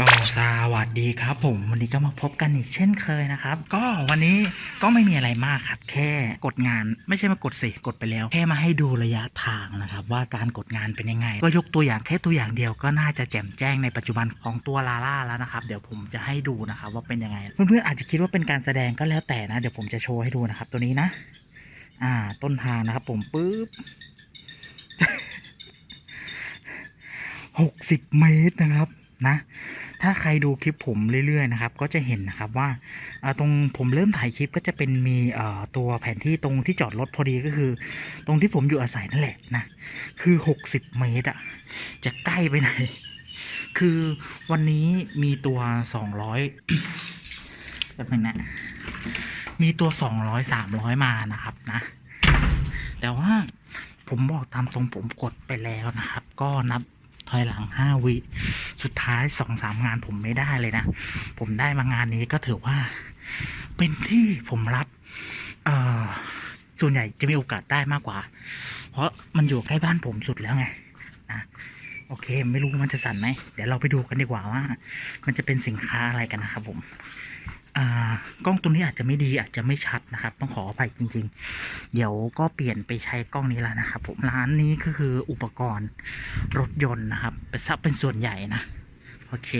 ก็สวัสดีครับผมวันนี้ก็มาพบกันอีกเช่นเคยนะครับ ก็วันนี้ก็ไม่มีอะไรมากครับ แค่กดงานไม่ใช่มากดสิกดไปแล้ว แค่มาให้ดูระยะทางนะครับ ว่าการกดงานเป็นยังไง ก็ยกตัวอย่างแค่ตัวอย่างเดียวก็น่าจะแจ่มแจ้งในปัจจุบันของตัวลาล่าแล้วนะครับ เดี๋ยวผมจะให้ดูนะครับว่าเป็นยังไง เพื่อนๆอาจจะคิดว่าเป็นการแสดงก็แล้วแต่นะ เดี๋ยวผมจะโชว์ให้ดูนะครับ ตัวนี้นะ อ่า ต้นทางนะครับ ผมปุ๊บหกสิบเมตรนะครับ นะ ถ้าใครดูคลิปผมเรื่อยๆนะครับ ก็จะเห็นนะครับว่าตรงผมเริ่มถ่ายคลิปก็จะเป็นมีตัวแผนที่ตรงที่จอดรถพอดีก็คือ ตรงที่ผมอยู่อาศัยนั่นแหละนะ คือหกสิบเมตรอะจะใกล้ไปไหน คือวันนี้มีตัวสองร้อยแบบนึงนะ มีตัวสองร้อยสามร้อยมานะครับนะ แต่ว่าผมบอกตามตรงผมกดไปแล้วนะครับ ก็นับ ถอยหลังห้าวิ สุดท้ายสองสามงานผมไม่ได้เลยนะ ผมได้มางานนี้ก็ถือว่า เป็นที่ผมรับ เอ่อ ส่วนใหญ่จะมีโอกาสได้มากกว่า เพราะมันอยู่ใกล้บ้านผมสุดแล้วไงนะโอเค ไม่รู้มันจะสั่นไหม เดี๋ยวเราไปดูกันดีกว่าว่า มันจะเป็นสินค้าอะไรกันนะครับผม กล้องตัวนี้อาจจะไม่ดีอาจจะไม่ชัดนะครับ ต้องขออภัยจริง ๆ เดี๋ยวก็เปลี่ยนไปใช้กล้องนี้แล้วนะครับ ผมร้านนี้ก็คืออุปกรณ์รถยนต์นะครับเป็นซับเป็นส่วนใหญ่นะ โอเค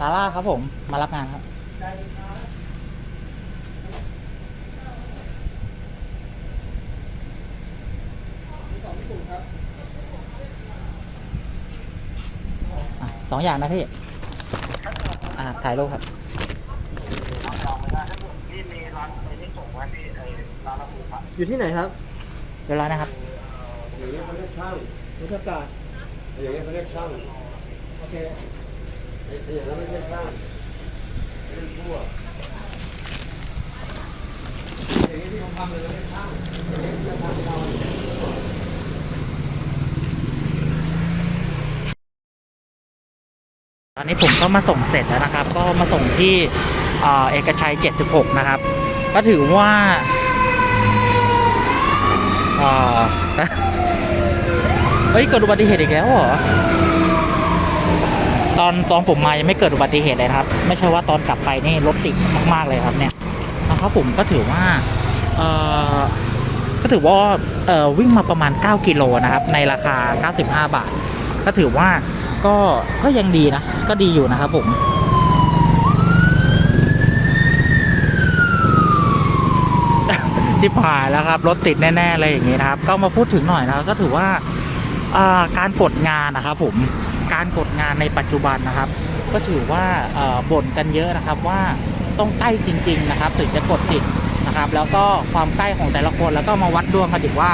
ลาล่าครับผมมารับงานครับ อะสองอย่างนะพี่ อ่าถ่ายรูปครับอยู่ที่ไหนครับเรียบร้อยนะครับอย่างเงี้ยเขาเรียกช่างรุทกาศอย่างเงี้ยเขาเรียกช่างโอเคไอ้ไอ้อย่างนั้นไม่ใช่ช่างเรื่องชั่วอย่างนี้ที่ผมทำเลยเรียกช่างอย่างนี้ที่จะทำเรา ตอนนี้ผมก็มาส่งเสร็จแล้วนะครับ ก็มาส่งที่เอ่อเอกชัย 76 นะครับ ก็ถือว่าเอ่อเฮ้ยเกิดอุบัติเหตุอีกแล้วเหรอ ตอนตอนผมมายังไม่เกิดอุบัติเหตุเลยครับ ไม่ใช่ว่าตอนกลับไปนี่รถติดมากๆเลยครับเนี่ยนะครับผมก็ถือว่าเออก็ถือว่าวิ่งมาประมาณ 9 กิโลนะครับ ในราคา 95 บาท ก็ถือว่า ก็ก็ยังดีนะ ก็ดีอยู่นะครับผมที่ผ่านแล้วครับ รถติดแน่ๆเลยอย่างนี้นะครับ ก็มาพูดถึงหน่อยนะครับก็ถือว่าการกดงานนะครับผมการกดงานในปัจจุบันนะครับ ก็ถือว่าบ่นกันเยอะนะครับว่าต้องใกล้จริง ๆ นะครับ ถึงจะกดติดนะครับ แล้วก็ความใกล้ของแต่ละคนแล้วก็มาวัดดวงกันดีกว่า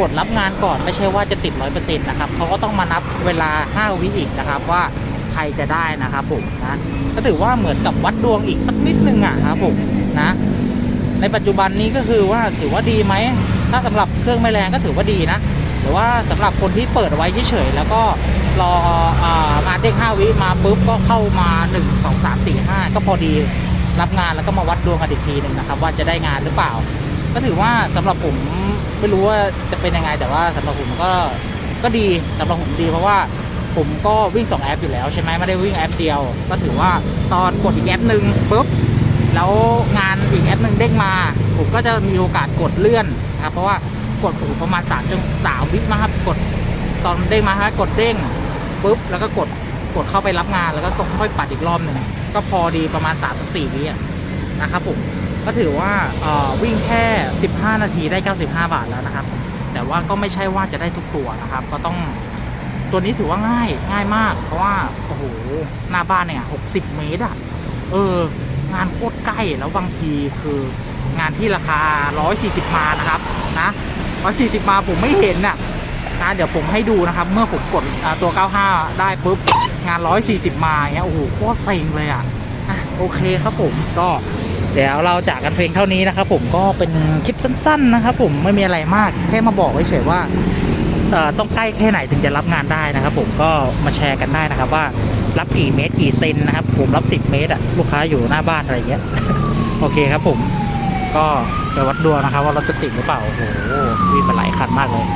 กดรับงานก่อนไม่ใช่ว่าจะติดร้อยเปอร์เซ็นต์นะครับเขาก็ต้องมานับเวลา 5 วิอีกนะครับว่าใครจะได้นะครับผมนะก็ถือว่าเหมือนกับวัดดวงอีกสักนิดนึงอะครับผมนะในปัจจุบันนี้ก็คือว่าถือว่าดีไหมถ้าสำหรับเครื่องไม่แรงก็ถือว่าดีนะหรือว่าสำหรับคนที่เปิดไว้เฉยๆแล้วก็รอองานเด้ง5วิมาปุ๊บก็เข้ามา 1 2 3 4 5 ก็พอดีรับงานแล้วก็มาวัดดวงกันอีกทีหนึ่งนะครับว่าจะได้งานหรือเปล่า ก็ถือว่าสำหรับผมไม่รู้ว่าจะเป็นยังไง แต่ว่าสำหรับผมก็ก็ดีสำหรับผมดีเพราะว่าผมก็วิ่งสองแอปอยู่แล้วใช่ไหมไม่ได้วิ่งแอปเดียว ก็ถือว่าตอนกดอีกแอปหนึ่งปุ๊บแล้วงานอีกแอปหนึ่งเด้งมา ผมก็จะมีโอกาสกดเลื่อนครับเพราะว่ากดถูประมาณสามจนสามวิมาครับกดตอนเด้งมาครับกดเด้งปุ๊บแล้วก็กดกดเข้าไปรับงานแล้วก็ค่อยปัดอีกรอบหนึ่งก็พอดีประมาณสามสี่วิอะนะครับผม ก็ถือว่าวิ่งแค่ 15 นาทีได้ 95 บาทแล้วนะครับ แต่ว่าก็ไม่ใช่ว่าจะได้ทุกตัวนะครับ ก็ต้องตัวนี้ถือว่าง่ายง่ายมาก เพราะว่าโอ้โหหน้าบ้านเนี่ย 60 เมตรอะเอองานโคตรใกล้แล้วบางทีคืองานที่ราคา 140 มานะครับนะ140 มาผมไม่เห็นน่ะนะเดี๋ยวผมให้ดูนะครับ เมื่อผมกดตัว 95 ได้ปุ๊บงาน 140 มาเงี้ยโอ้โหโคตรเซ็งเลยอะอะโอเคครับผมก็ เดี๋ยวเราจากกันเพลงเท่านี้นะครับผมก็เป็นคลิปสั้น ๆ นะครับผมไม่มีอะไรมากแค่มาบอกเฉยๆว่าต้องใกล้แค่ไหนถึงจะรับงานได้นะครับ ผมก็มาแชร์กันได้นะครับว่ารับกี่เมตรกี่เซนนะครับ ผมรับ 10 เมตรอะลูกค้าอยู่หน้าบ้านอะไรเงี้ยโอเคครับผมก็ไปวัดดวงนะครับ ว่ารถจะติดหรือเปล่าโอ้โหวิ่งมาหลายคันมากเลย